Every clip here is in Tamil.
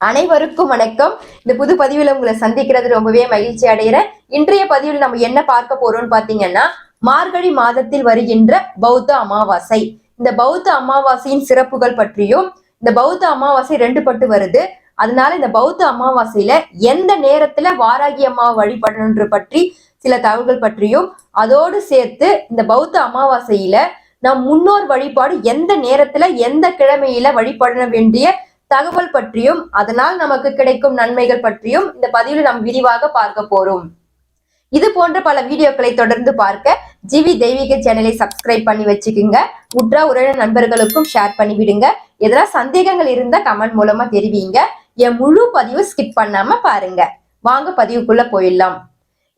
அனைவருக்கும் வணக்கம். இந்த புது பதிவில் உங்களை சந்திக்கிறது ரொம்பவே மகிழ்ச்சி அடைகிறேன் இன்றைய பதிவில் நம்ம என்ன பார்க்க போறோம்னு பாத்தீங்கன்னா மார்கழி மாதத்தில் வருகின்ற பௌத்த அமாவாசை. இந்த பௌத்த அமாவாசையின் சிறப்புகள் பற்றியும் இந்த பௌத்த அமாவாசை ரெண்டு பட்டு வருது. அதனால இந்த பௌத்த அமாவாசையில எந்த நேரத்துல வாராகி அம்மாவை வழிபடணுன்ற பற்றி சில தகவல்கள் பற்றியும் அதோடு சேர்த்து இந்த பௌத்த அமாவாசையில நம் முன்னோர் வழிபாடு எந்த நேரத்துல எந்த கிழமையில வழிபட வேண்டிய தகவல் பற்றியும் அதனால் நமக்கு கிடைக்கும் நன்மைகள் பற்றியும் இந்த பதிவில் நாம் விரிவாக பார்க்க போறோம். இது போன்ற பல வீடியோக்களை தொடர்ந்து பார்க்க ஜிவி தெய்வீக சேனலை சப்ஸ்கிரைப் பண்ணி வச்சுக்குங்க. உற்றா உறவினர் நண்பர்களுக்கும் ஷேர் பண்ணி விடுங்க எதனா சந்தேகங்கள் இருந்தா கமெண்ட் மூலமா தெரிவிங்க. என் முழு பதிவு ஸ்கிப் பண்ணாம பாருங்க. வாங்க பதிவுக்குள்ள போயிடலாம்.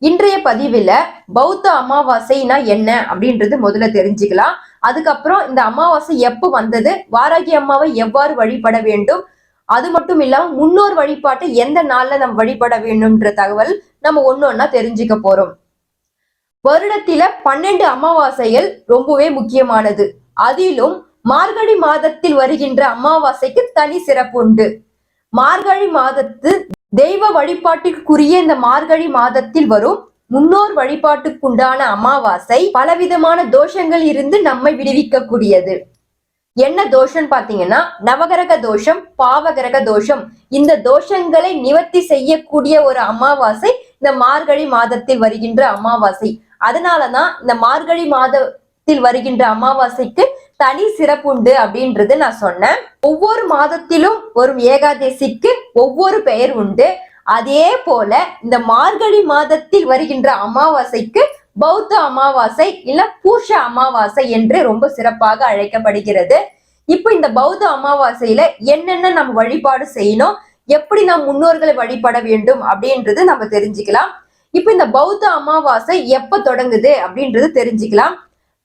இன்றைய பதிவுல பௌத்த அமாவாசைனா என்ன அப்படின்றது முதல்ல தெரிஞ்சுக்கலாம். அதுக்கப்புறம் இந்த அமாவாசை எப்போ வந்தது வாராகி அம்மாவை எவ்வாறு வழிபட வேண்டும் அது மட்டும் இல்லாம முன்னோர் வழிபாட்டை எந்த நாள்ல நம்ம வழிபட வேண்டும்ன்ற தகவல் நம்ம ஒன்னொன்னா தெரிஞ்சுக்க போறோம். வருடத்துல பன்னெண்டு அமாவாசைகள் ரொம்பவே முக்கியமானது. அதிலும் மார்கழி மாதத்தில் வருகின்ற அமாவாசைக்கு தனி சிறப்பு உண்டு. மார்கழி மாதத்து தெய்வ வழிபாட்டுக்குரிய இந்த மார்கழி மாதத்தில் வரும் முன்னோர் வழிபாட்டுக்குண்டான அமாவாசை பலவிதமான தோஷங்கள் இருந்து நம்மை விடுவிக்க கூடியது என்ன தோஷம் பாத்தீங்கன்னா நவகிரக தோஷம் பாவகிரக தோஷம். இந்த தோஷங்களை நிவர்த்தி செய்யக்கூடிய ஒரு அமாவாசை இந்த மார்கழி மாதத்தில் வருகின்ற அமாவாசை. அதனாலதான் இந்த மார்கழி மாத மாதத்தில் வருகின்ற அமாவாசைக்கு தனி சிறப்புண்டு அப்படின்றது நான் சொன்னேன். ஒவ்வொரு மாதத்திலும் வரும் ஏகாதசிக்கு ஒவ்வொரு பெயர் உண்டு. அதே போல இந்த மார்கழி மாதத்தில் வருகின்ற அமாவாசைக்கு பௌத்த அமாவாசை இல்ல பூஷ அமாவாசை என்று ரொம்ப சிறப்பாக அழைக்கப்படுகிறது. இப்போ இந்த பௌத்த அமாவாசையில என்னென்ன நம்ம வழிபாடு செய்யணும் எப்படி நம் முன்னோர்களை வழிபட வேண்டும் அப்படின்றது நம்ம தெரிஞ்சுக்கலாம். இப்போ இந்த பௌத்த அமாவாசை எப்ப தொடங்குது அப்படின்றது தெரிஞ்சுக்கலாம்.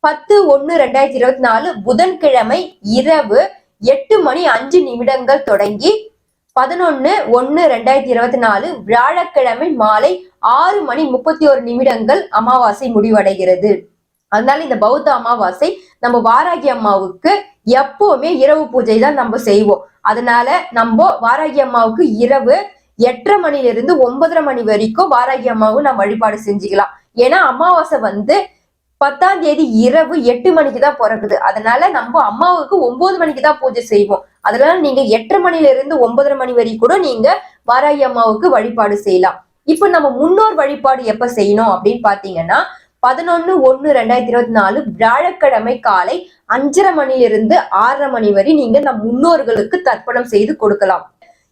பத்து ஒன்னு ரெண்டாயிரத்தி இருபத்தி நாலு புதன்கிழமை இரவு எட்டு மணி அஞ்சு நிமிடங்கள் தொடங்கி பதினொன்னு ஒன்னு ரெண்டாயிரத்தி இருபத்தி நாலு வியாழக்கிழமை மாலை ஆறு மணி முப்பத்தி ஒரு நிமிடங்கள் அமாவாசை முடிவடைகிறது. அதனால இந்த பௌத்த அமாவாசை நம்ம வாராகி அம்மாவுக்கு எப்பவுமே இரவு பூஜை தான் நம்ம செய்வோம். அதனால நம்ம வாராகி அம்மாவுக்கு இரவு எட்டரை மணிலிருந்து ஒன்பதரை மணி வரைக்கும் வாராகி அம்மாவும் நம்ம வழிபாடு செஞ்சுக்கலாம். ஏன்னா அமாவாசை வந்து பத்தாம் தேதி இரவு எட்டு மணிக்கு தான் பிறக்குது. அதனால நம்ம அம்மாவுக்கு ஒன்பது மணிக்கு தான் பூஜை செய்வோம். அதனால நீங்க எட்டரை மணில இருந்து ஒன்பதரை மணி வரை கூட நீங்க வாராகி அம்மாவுக்கு வழிபாடு செய்யலாம். இப்ப நம்ம முன்னோர் வழிபாடு எப்ப செய்யணும் அப்படின்னு பாத்தீங்கன்னா பதினொன்னு ஒன்னு ரெண்டாயிரத்தி இருபத்தி நாலு வியாழக்கிழமை காலை அஞ்சரை மணிலிருந்து ஆறரை மணி வரை நீங்க நம் முன்னோர்களுக்கு தர்ப்பணம் செய்து கொடுக்கலாம்.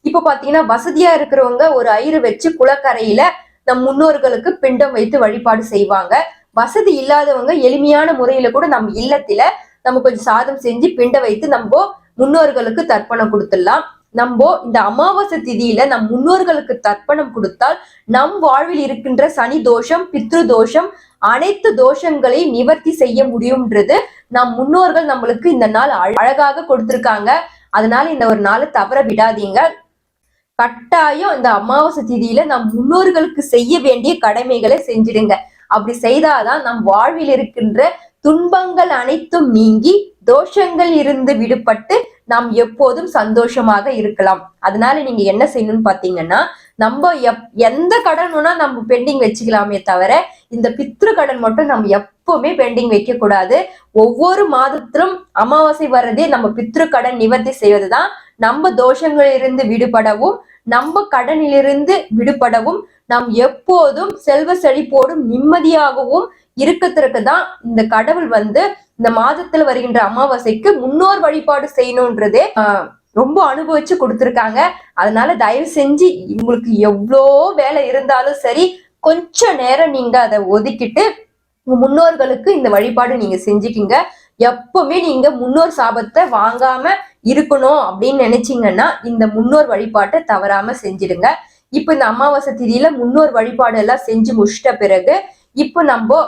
இப்ப பாத்தீங்கன்னா வசதியா இருக்கிறவங்க ஒரு ஐயரு வச்சு குளக்கரையில நம் முன்னோர்களுக்கு பிண்டம் வைத்து வழிபாடு செய்வாங்க. வசதி இல்லாதவங்க எளிமையான முறையில கூட நம்ம இல்லத்துல நம்ம கொஞ்சம் சாதம் செஞ்சு பிண்ட வைத்து நம்ம முன்னோர்களுக்கு தர்ப்பணம் கொடுத்துடலாம். நம்ம இந்த அமாவாசை திதியில நம் முன்னோர்களுக்கு தர்ப்பணம் கொடுத்தால் நம் வாழ்வில் இருக்கின்ற சனி தோஷம் பித்ரு தோஷம் அனைத்து தோஷங்களையும் நிவர்த்தி செய்ய முடியும்ன்றது நம் முன்னோர்கள் நம்மளுக்கு இந்த நாள் அழ- அழகாக கொடுத்திருக்காங்க. அதனால இந்த ஒரு நாளை தவற விடாதீங்க. கட்டாயம் இந்த அமாவாசை திதியில நம் முன்னோர்களுக்கு செய்ய வேண்டிய கடமைகளை செஞ்சிடுங்க. அப்படி செய்தாதான் நம் வாழ்வில் இருக்கின்ற துன்பங்கள் அனைத்தும் நீங்கி தோஷங்கள் இருந்து விடுபட்டு நாம் எப்போதும் சந்தோஷமாக இருக்கலாம். அதனால நீங்க என்ன செய்யணும்னு பாத்தீங்கன்னா நம்ம எப் எந்த கடனும்னா நம்ம பெண்டிங் வச்சுக்கலாமே தவிர இந்த பித்ரு கடன் மட்டும் நம்ம எப்பவுமே பெண்டிங் வைக்க கூடாது ஒவ்வொரு மாதத்திலும் அமாவாசை வர்றதே நம்ம பித்ரு கடன் நிவர்த்தி செய்வதுதான். நம்ம தோஷங்களிலிருந்து விடுபடவும் நம்ம கடனிலிருந்து விடுபடவும் நாம் எப்போதும் செல்வ செழிப்போடும் நிம்மதியாகவும் இருக்கத்திற்கு தான் இந்த கடவுள் வந்து இந்த மாதத்துல வருகின்ற அமாவாசைக்கு முன்னோர் வழிபாடு செய்யணுன்றதே ரொம்ப அனுபவிச்சு கொடுத்துருக்காங்க. அதனால தயவு செஞ்சு உங்களுக்கு எவ்வளோ வேலை இருந்தாலும் சரி கொஞ்ச நேரம் நீங்க அதை ஒதுக்கிட்டு உங்க முன்னோர்களுக்கு இந்த வழிபாடு நீங்க செஞ்சுக்கிங்க. எப்பவுமே நீங்க முன்னோர் சாபத்தை வாங்காம இருக்கணும் அப்படின்னு நினைச்சீங்கன்னா இந்த முன்னோர் வழிபாட்டை தவறாம செஞ்சிடுங்க. இப்ப இந்த அமாவாசை திதியில முன்னோர் வழிபாடு எல்லாம் செஞ்சு முடிச்சிட்ட பிறகு இப்போ நம்ம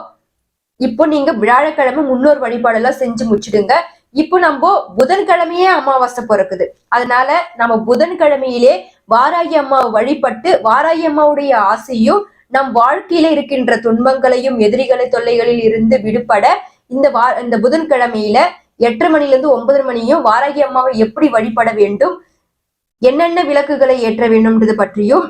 இப்போ நீங்க வியாழக்கிழமை முன்னோர் வழிபாடு எல்லாம் செஞ்சு முடிச்சிடுங்க. இப்போ நம்ம புதன்கிழமையே அமாவாசை பிறக்குது. அதனால நம்ம புதன்கிழமையிலே வாராகி அம்மாவை வழிபட்டு வாராகி அம்மாவுடைய ஆசையும் நம் வாழ்க்கையில இருக்கின்ற துன்பங்களையும் எதிரிகளை தொல்லைகளில் இருந்து விடுபட இந்த வா இந்த புதன்கிழமையில எட்டரை மணில இருந்து ஒன்பதரை மணியும் வாராகி அம்மாவை எப்படி வழிபட வேண்டும் என்னென்ன விளக்குகளை ஏற்ற வேண்டும்ன்றது பற்றியும்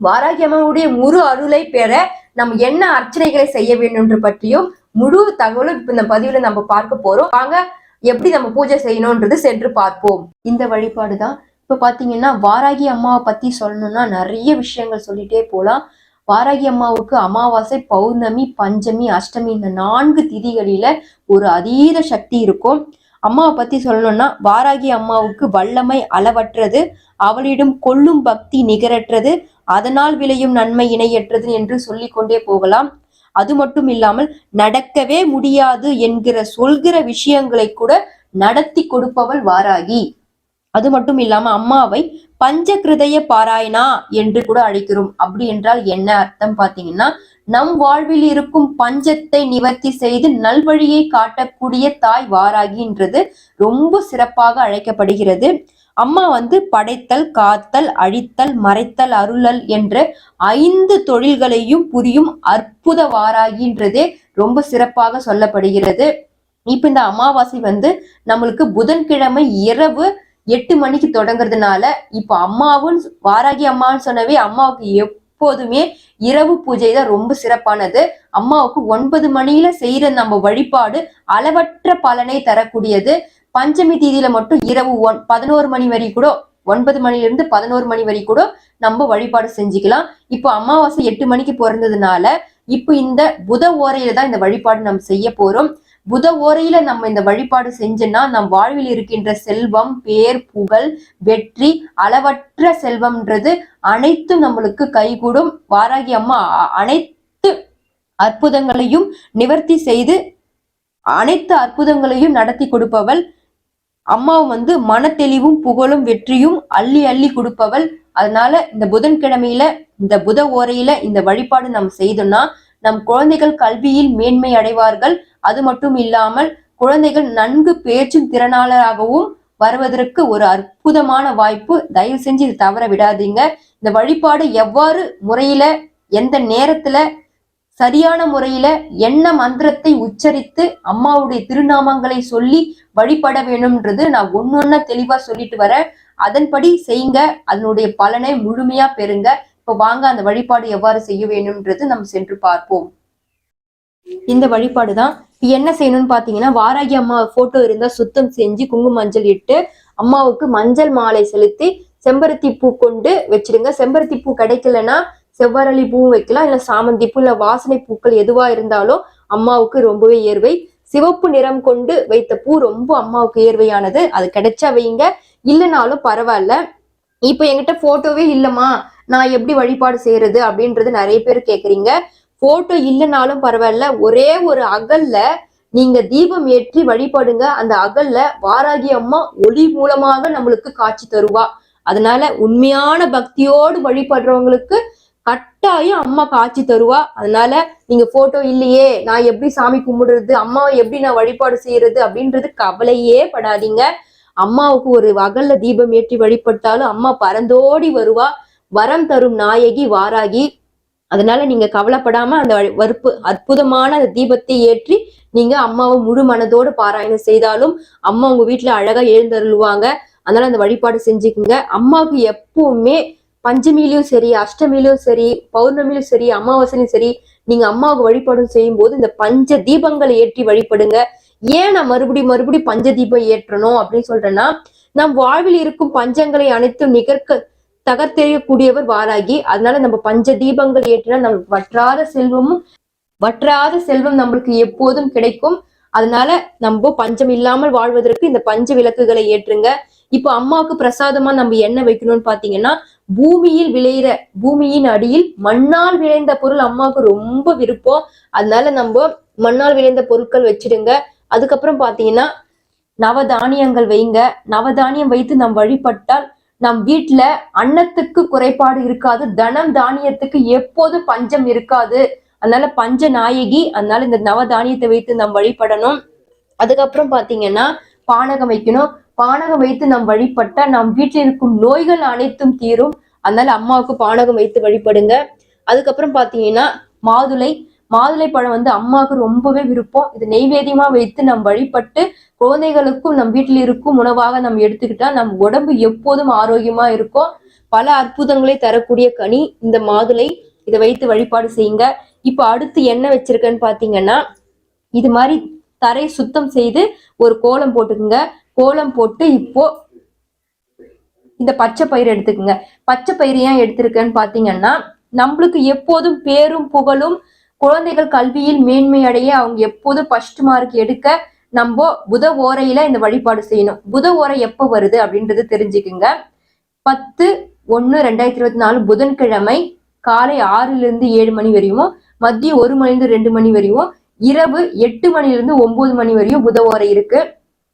வாராகி அம்மாவுடைய முழு அருளை பெற நம்ம என்ன அர்ச்சனைகளை செய்ய வேண்டும்ன்ற பற்றியும் முழு தகவலும் இப்ப இந்த பதிவுல நம்ம பார்க்க போறோம். வாங்க எப்படி நம்ம பூஜை செய்யணும்ன்றது சென்று பார்ப்போம். இந்த வழிபாடு தான். இப்ப பாத்தீங்கன்னா வாராகி அம்மாவை பத்தி சொல்லணும்னா நிறைய விஷயங்கள் சொல்லிட்டே போலாம். வாராகி அம்மாவுக்கு அமாவாசை பௌர்ணமி பஞ்சமி அஷ்டமி இந்த நான்கு திதிகளில ஒரு அதீத சக்தி இருக்கும். அம்மாவை பத்தி சொல்லணும்னா வாராகி அம்மாவுக்கு வல்லமை அளவற்றது அவளிடம் கொள்ளும் பக்தி நிகரற்றது அதனால் விளையும் நன்மை இணையற்றது என்று சொல்லிக்கொண்டே போகலாம். அது மட்டும் இல்லாமல் நடக்கவே முடியாது என்கிற சொல்கிற விஷயங்களை கூட நடத்தி கொடுப்பவள் வாராகி. அது மட்டும் இல்லாம அம்மாவை பஞ்சகிருதய பாராயணா என்று கூட அழைக்கிறோம். அப்படி என்றால் என்ன அர்த்தம் பாத்தீங்கன்னா நம் வாழ்வில் இருக்கும் பஞ்சத்தை நிவர்த்தி செய்து நல்வழியை காட்டக்கூடிய தாய் வாராகின்றது. ரொம்ப சிறப்பாக அழைக்கப்படுகிறது. அம்மா வந்து படைத்தல் காத்தல் அழித்தல் மறைத்தல் அருளல் என்ற ஐந்து தொழில்களையும் புரியும் அற்புத வாராகின்றதே. ரொம்ப சிறப்பாக சொல்லப்படுகிறது. இப்ப இந்த அமாவாசை வந்து நம்மளுக்கு புதன்கிழமை இரவு எட்டு மணிக்கு தொடங்குறதுனால இப்ப அம்மாவும் வாராகி அம்மான்னு சொன்னவே அம்மாவுக்கு எப்போதுமே இரவு பூஜை தான் ரொம்ப சிறப்பானது. அம்மாவுக்கு ஒன்பது மணியில செய்யற நம்ம வழிபாடு அளவற்ற பலனை தரக்கூடியது. பஞ்சமி தீதியில மட்டும் இரவு ஒன் பதினோரு மணி வரை கூட ஒன்பது மணிலிருந்து பதினோரு மணி வரை கூட நம்ம வழிபாடு செஞ்சுக்கலாம். இப்போ அமாவாசை எட்டு மணிக்கு பிறந்ததுனால இப்போ இந்த புத ஓரையில தான் இந்த வழிபாடு நம்ம செய்ய போறோம். புத ஓரையில நம்ம இந்த வழிபாடு செஞ்சோம்னா நம் வாழ்வில் இருக்கின்ற செல்வம் பேர் புகழ் வெற்றி அளவற்ற செல்வம்ன்றது அனைத்தும் நம்மளுக்கு கைகூடும். வாராகி அம்மா அனைத்து அற்புதங்களையும் நிவர்த்தி செய்து அனைத்து அற்புதங்களையும் நடத்தி கொடுப்பவள். அம்மா வந்து மனத்தெளிவும் புகழும் வெற்றியும் அள்ளி அள்ளி கொடுப்பவள். அதனால இந்த புதன்கிழமையில இந்த புத ஓரையில இந்த வழிபாடு நம்ம செய்தோம்னா நம் குழந்தைகள் கல்வியில் மேன்மை அடைவார்கள். அது மட்டும் இல்லாமல் குழந்தைகள் நன்கு பேச்சும் திறனாளராகவும் வருவதற்கு ஒரு அற்புதமான வாய்ப்பு. தயவு செஞ்சு இது தவற விடாதீங்க. இந்த வழிபாடு எவ்வாறு முறையில எந்த நேரத்துல சரியான முறையில என்ன மந்திரத்தை உச்சரித்து அம்மாவுடைய திருநாமங்களை சொல்லி வழிபட வேணும்ன்றது நான் ஒன்னொன்னா தெளிவா சொல்லிட்டு வரேன். அதன்படி செய்யுங்க. அதனுடைய பலனை முழுமையா பெறுங்க. இப்ப வாங்க அந்த வழிபாடு எவ்வாறு செய்ய வேணும்ன்றது நம்ம சென்று பார்ப்போம். இந்த வழிபாடு தான் என்ன செய்யணும்னு பாத்தீங்கன்னா வாராகி அம்மா போட்டோ இருந்தா சுத்தம் செஞ்சு குங்கும மஞ்சள் இட்டு அம்மாவுக்கு மஞ்சள் மாலை செலுத்தி செம்பருத்தி பூ கொண்டு வச்சிடுங்க. செம்பருத்தி பூ கிடைக்கலன்னா செவ்வரளி பூவும் வைக்கலாம். இல்ல சாமந்தி பூ இல்ல வாசனை பூக்கள் எதுவா இருந்தாலும் அம்மாவுக்கு ரொம்பவே ஏர்வை. சிவப்பு நிறம் கொண்டு வைத்த பூ ரொம்ப அம்மாவுக்கு ஏர்வையானது. அது கிடைச்சா வைங்க. இல்லைனாலும் பரவாயில்ல. இப்போ என்கிட்ட போட்டோவே இல்லம்மா. நான் எப்படி வழிபாடு செய்யறது அப்படின்றது நிறைய பேர் கேக்குறீங்க. போட்டோ இல்லைனாலும் பரவாயில்ல. ஒரே ஒரு அகல்ல நீங்க தீபம் ஏற்றி வழிபடுங்க. அந்த அகல்ல வாராகி அம்மா ஒளி மூலமாக நம்மளுக்கு காட்சி தருவா. அதனால உண்மையான பக்தியோடு வழிபடுறவங்களுக்கு கட்டாயம் அம்மா காட்சி தருவா. அதனால நீங்க போட்டோ இல்லையே நான் எப்படி சாமி கும்பிடுறது அம்மாவை எப்படி நான் வழிபாடு செய்யறது அப்படின்றது கவலையே படாதீங்க. அம்மாவுக்கு ஒரு அகல்ல தீபம் ஏற்றி வழிபட்டாலும் அம்மா பறந்தோடி வருவா. வரம் தரும் நாயகி வாராகி. அதனால நீங்க கவலைப்படாம அந்த வழி- வறுப்பு அற்புதமான அந்த தீபத்தை ஏற்றி நீங்க அம்மாவை முழு மனதோடு பாராயணம் செய்தாலும் அம்மா உங்க வீட்டுல அழகா எழுந்தருள்வாங்க. அதனால அந்த வழிபாடு செஞ்சுக்குங்க. அம்மாவுக்கு எப்பவுமே பஞ்சமியிலும் சரி அஷ்டமியிலும் சரி பௌர்ணமியிலும் சரி அமாவாசையிலும் சரி நீங்க அம்மாவுக்கு வழிபாடும் செய்யும் போது இந்த பஞ்ச தீபங்களை ஏற்றி வழிபடுங்க. ஏன் நான் மறுபடி மறுபடி பஞ்ச தீபம் ஏற்றணும் அப்படின்னு சொல்றேன்னா நம் வாழ்வில் இருக்கும் பஞ்சங்களை அனைத்தும் நிகர்க்க தகர்த்தெறியக்கூடியவர் வாராகி. அதனால நம்ம பஞ்ச தீபங்கள் ஏற்றினா நம்மளுக்கு வற்றாத செல்வமும் வற்றாத செல்வம் நம்மளுக்கு எப்போதும் கிடைக்கும். அதனால நம்ம பஞ்சம் இல்லாமல் வாழ்வதற்கு இந்த பஞ்ச விளக்குகளை ஏற்றுங்க. இப்போ அம்மாவுக்கு பிரசாதமா நம்ம என்ன வைக்கணும்னு பாத்தீங்கன்னா பூமியில் விளையிற பூமியின் அடியில் மண்ணால் விளைந்த பொருள் அம்மாவுக்கு ரொம்ப விருப்பம். அதனால நம்ம மண்ணால் விளைந்த பொருட்கள் வச்சிடுங்க. அதுக்கப்புறம் பாத்தீங்கன்னா நவதானியங்கள் வைங்க. நவதானியம் வைத்து நாம் வழிபட்டால் நம் வீட்டுல அன்னத்துக்கு குறைபாடு இருக்காது தனம் தானியத்துக்கு எப்போது பஞ்சம் இருக்காது. அதனால பஞ்ச நாயகி அதனால இந்த நவதானியத்தை வைத்து நாம் வழிபடணும். அதுக்கப்புறம் பாத்தீங்கன்னா பானகம் வைக்கணும். பானகம் வைத்து நாம் வழிபட்டா நம் வீட்டில் இருக்கும் நோய்கள் அனைத்தும் தீரும். அதனால அம்மாவுக்கு பானகம் வைத்து வழிபடுங்க. அதுக்கப்புறம் பாத்தீங்கன்னா மாதுளை மாதுளை பழம் வந்து அம்மாவுக்கு ரொம்பவே விருப்பம். இது நெய்வேதியமா வைத்து நம் வழிபட்டு குழந்தைகளுக்கும் நம் வீட்டில் இருக்கும் உணவாக நம்ம எடுத்துக்கிட்டா நம் உடம்பு எப்போதும் ஆரோக்கியமா இருக்கும். பல அற்புதங்களை தரக்கூடிய கனி இந்த மாதுளை. இதை வைத்து வழிபாடு செய்யுங்க. இப்போ அடுத்து என்ன வச்சிருக்கேன்னு பாத்தீங்கன்னா இது மாதிரி தரை சுத்தம் செய்து ஒரு கோலம் போட்டுக்குங்க. கோலம் போட்டு இப்போ இந்த பச்சை பயிர் எடுத்துக்கோங்க. பச்சை பயிர் ஏன் எடுத்திருக்கேன்னு பாத்தீங்கன்னா நம்மளுக்கு எப்போதும் பேரும் புகழும் குழந்தைகள் கல்வியில் மேன்மை அடைய அவங்க எப்போதும் ஃபர்ஸ்ட் மார்க் எடுக்க நம்ம புத ஓரையில இந்த வழிபாடு செய்யணும். புத ஓரை எப்போ வருது அப்படின்றது தெரிஞ்சுக்குங்க. பத்து ஒன்று ரெண்டாயிரத்தி இருபத்தி நாலு புதன்கிழமை காலை ஆறுல இருந்து ஏழு மணி வரையும் மதியம் ஒரு மணிலிருந்து ரெண்டு மணி வரையும் இரவு எட்டு மணிலிருந்து ஒன்பது மணி வரையும் புத ஓரை இருக்கு.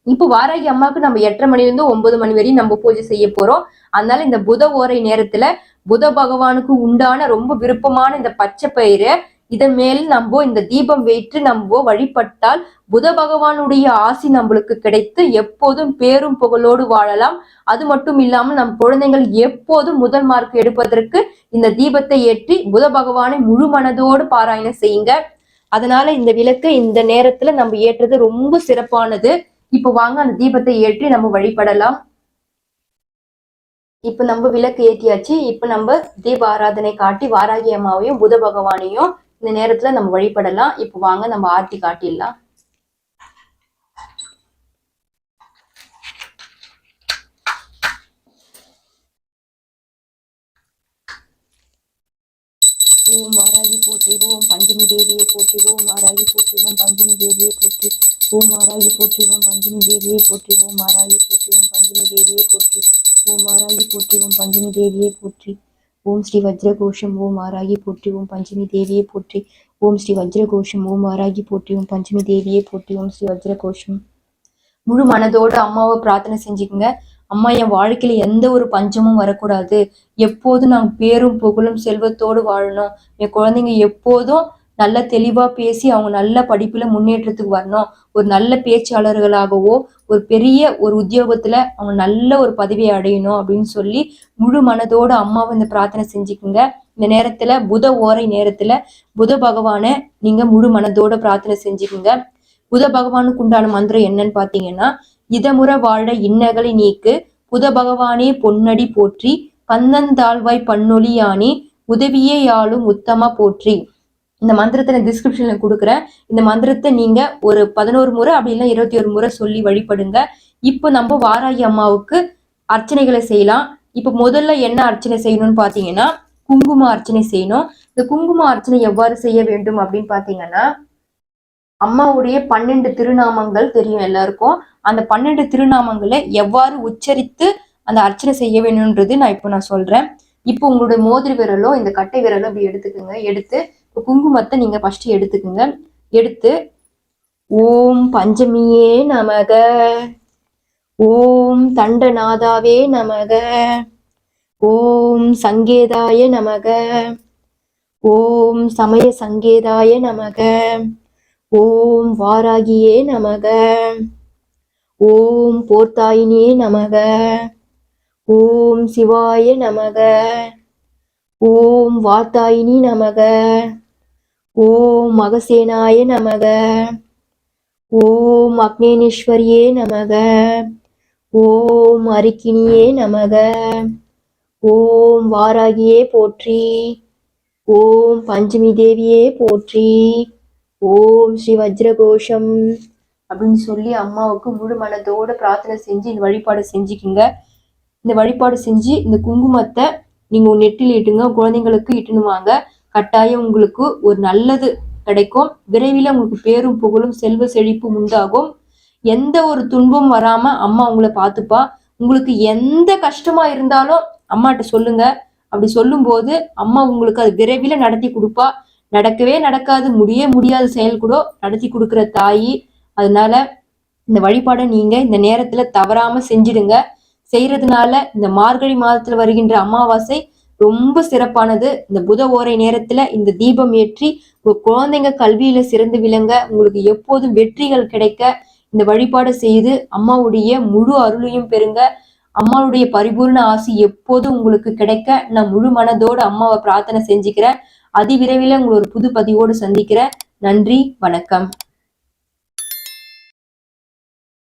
இப்போ வாராகி அம்மாவுக்கு நம்ம எட்டரை மணிலேருந்து ஒன்பது மணி வரையும் நம்ம பூஜை செய்ய போறோம். அதனால இந்த புத ஓரை நேரத்துல புத பகவானுக்கு உண்டான ரொம்ப விருப்பமான இந்த பச்சை பயிரை இதன் மேல் நம்ம இந்த தீபம் வைத்து நம்ம வழிபட்டால் புத பகவானுடைய ஆசி நம்மளுக்கு கிடைத்து எப்போதும் பேரும் புகழோடு வாழலாம். அது மட்டும் இல்லாமல் நம் குழந்தைகள் எப்போதும் முதல் மார்க் எடுப்பதற்கு இந்த தீபத்தை ஏற்றி புத பகவானை முழு மனதோடு பாராயணம் செய்யுங்க. அதனால இந்த விளக்கு இந்த நேரத்துல நம்ம ஏற்றுறது ரொம்ப சிறப்பானது. இப்ப வாங்க அந்த தீபத்தை ஏற்றி நம்ம வழிபடலாம். இப்ப நம்ம விளக்கு ஏற்றியாச்சு. இப்ப நம்ம தீப ஆராதனை காட்டி வாராகி அம்மாவையும் புத பகவானையும் இந்த நேரத்துல நம்ம வழிபடலாம். இப்ப வாங்க நம்ம ஆர்த்தி காட்டிடலாம். ஓம் வாராகி போற்றி ஓம் பஞ்சமி தேவியை போற்றி ஓம் வாராகி போற்றி ஓம் பஞ்சமி தேவியை போற்றி ஓம் வாராகி போற்றி ஓம் பஞ்சமி தேவியை போற்றி ஓம் வாராகி போற்றி ஓம் பஞ்சமி தேவியை போற்றி ஓம் வாராகி போற்றி ஓம் பஞ்சமி தேவியை போற்றி. ஓம் ஸ்ரீ வஜ்ரகோஷம் ஓம் ஆராகி போற்றி ஓம் பஞ்சமி தேவியை போற்றி ஓம் ஸ்ரீ வஜ்ரகோஷம் ஓம் ஆராகி போற்றி ஓம் பஞ்சமி தேவியை போற்றி ஓம் ஸ்ரீ வஜ்ரகோஷம். முழு மனதோடு அம்மாவை பிரார்த்தனை செஞ்சுக்கோங்க. அம்மா என் வாழ்க்கையில எந்த ஒரு பஞ்சமும் வரக்கூடாது. எப்போதும் நான் பேரும் புகழும் செல்வத்தோடு வாழணும். என் குழந்தைங்க எப்போதும் நல்ல தெளிவா பேசி அவங்க நல்ல படிப்புல முன்னேற்றத்துக்கு வரணும். ஒரு நல்ல பேச்சாளர்களாகவோ ஒரு பெரிய ஒரு உத்தியோகத்துல அவங்க நல்ல ஒரு பதவியை அடையணும் அப்படின்னு சொல்லி முழு மனதோட அம்மாவை இந்த பிரார்த்தனை செஞ்சுக்குங்க. இந்த நேரத்துல புத ஓரை நேரத்துல புத பகவானை நீங்க முழு மனதோட பிரார்த்தனை செஞ்சுக்குங்க. புத பகவானுக்கு உண்டான மந்திரம் என்னன்னு பாத்தீங்கன்னா இதமுறை வாழ இன்னகலை நீக்கு புத பகவானே பொன்னடி போற்றி பந்தந்தாழ்வாய் பன்னொழியானே உதவியே யாழும் உத்தமா போற்றி. இந்த மந்திரத்தை நான் டிஸ்கிரிப்ஷன்ல கொடுக்குறேன். இந்த மந்திரத்தை நீங்க ஒரு பதினோரு முறை அப்படி இல்லை இருபத்தி ஒரு முறை சொல்லி வழிபடுங்க. இப்போ நம்ம வாராகி அம்மாவுக்கு அர்ச்சனைகளை செய்யலாம். இப்போ முதல்ல என்ன அர்ச்சனை செய்யணும்னு பாத்தீங்கன்னா குங்கும அர்ச்சனை செய்யணும். இந்த குங்கும அர்ச்சனை எவ்வாறு செய்ய வேண்டும் அப்படின்னு பாத்தீங்கன்னா அம்மாவுடைய பன்னெண்டு திருநாமங்கள் தெரியும் எல்லாருக்கும். அந்த பன்னெண்டு திருநாமங்களை எவ்வாறு உச்சரித்து அந்த அர்ச்சனை செய்ய வேணும்ன்றது நான் இப்போ நான் சொல்றேன். இப்போ உங்களுடைய மோதிரி விரலோ இந்த கட்டை விரலோ அப்படி எடுத்துக்கோங்க. எடுத்து குங்குமத்தை நீங்க ஃபர்ஸ்ட் எடுத்துக்குங்க. எடுத்து ஓம் பஞ்சமியே நமக. ஓம் தண்டநாதாவே நமக. ஓம் சங்கேதாய நமக. ஓம் சமய சங்கேதாய நமக. ஓம் வாராகியே நமக. ஓம் போர்த்தாயினியே நமக. ஓம் சிவாய நமக. ஓம் வாத்தாயினி நமக. ஓம் மகசேனாய நமக. ஓம் அக்னேனீஸ்வரியே நமக. ஓம் அரிக்கினியே நமக. ஓம் வாராகியே போற்றி. ஓம் பஞ்சமி தேவியே போற்றி. ஓம் ஸ்ரீ வஜ்ரகோஷம். அப்படின்னு சொல்லி அம்மாவுக்கு முழு மனதோடு பிரார்த்தனை செஞ்சு இந்த வழிபாடு செஞ்சுக்கிங்க. இந்த வழிபாடு செஞ்சு இந்த குங்குமத்தை நீங்க நெட்டில் இட்டுங்க. குழந்தைங்களுக்கு இட்டுன்னு வாங்க. கட்டாயம் உங்களுக்கு ஒரு நல்லது கிடைக்கும். விரைவில் உங்களுக்கு பேரும் புகழும் செல்வ செழிப்பும் உண்டாகும். எந்த ஒரு துன்பம் வராம அம்மா உங்களை பார்த்துப்பா. உங்களுக்கு எந்த கஷ்டமா இருந்தாலும் அம்மாட்ட சொல்லுங்க. அப்படி சொல்லும்போது அம்மா உங்களுக்கு அது விரைவில் நடத்தி கொடுப்பா. நடக்கவே நடக்காது முடிய முடியாத செயல் கூட நடத்தி கொடுக்குற தாயி. அதனால இந்த வழிபாடை நீங்க இந்த நேரத்துல தவறாம செஞ்சிடுங்க. செய்யறதுனால இந்த மார்கழி மாதத்துல வருகின்ற அமாவாசை ரொம்ப சிறப்பானது. இந்த புத ஓரை நேரத்துல இந்த தீபம் ஏற்றி உங்க குழந்தைங்க கல்வியில சிறந்து விளங்க உங்களுக்கு எப்போதும் வெற்றிகள் கிடைக்க இந்த வழிபாடு செய்து அம்மாவுடைய முழு அருளையும் பெறுங்க. அம்மாவுடைய பரிபூர்ண ஆசி எப்போதும் உங்களுக்கு கிடைக்க. நான் முழு மனதோடு அம்மாவை பிரார்த்தனை செஞ்சுக்கிறேன். அதிவிரைவில் உங்களை ஒரு புது பதிவோடு சந்திக்கிறேன். நன்றி வணக்கம்.